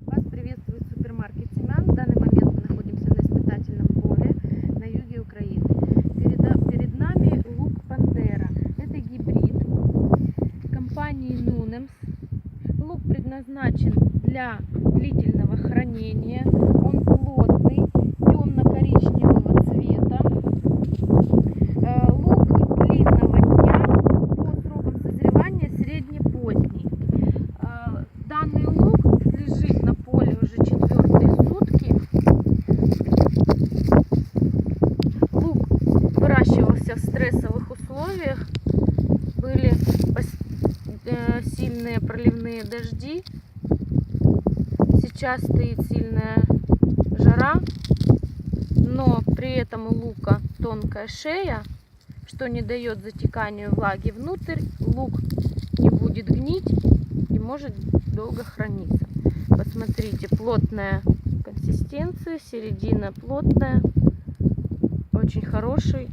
Вас приветствует супермаркет Семян. В данный момент мы находимся на испытательном поле на юге Украины. Перед, перед нами лук Пандера. Это гибрид компании Nunems. Лук предназначен для длительного хранения. Условиях. Были э, сильные проливные дожди. Сейчас стоит сильная жара, но при этом у лука тонкая шея, что не дает затеканию влаги внутрь. Лук не будет гнить и может долго храниться. Посмотрите, плотная консистенция, середина плотная. Очень хороший.